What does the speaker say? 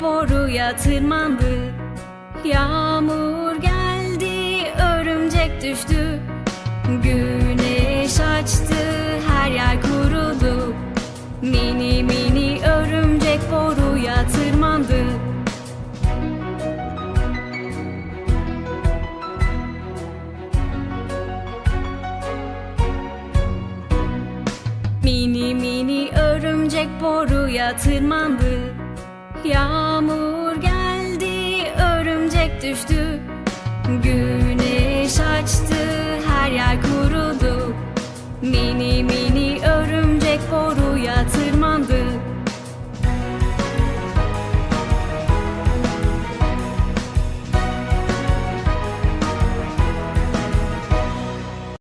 boruya tırmandı. Yağmur geldi örümcek düştü. Güneş açtı her yer kurudu. Mini mini örümcek boruya tırmandı. Mini mini örümcek boruya tırmandı Yağmur geldi örümcek düştü. Güneş açtı her yer kurudu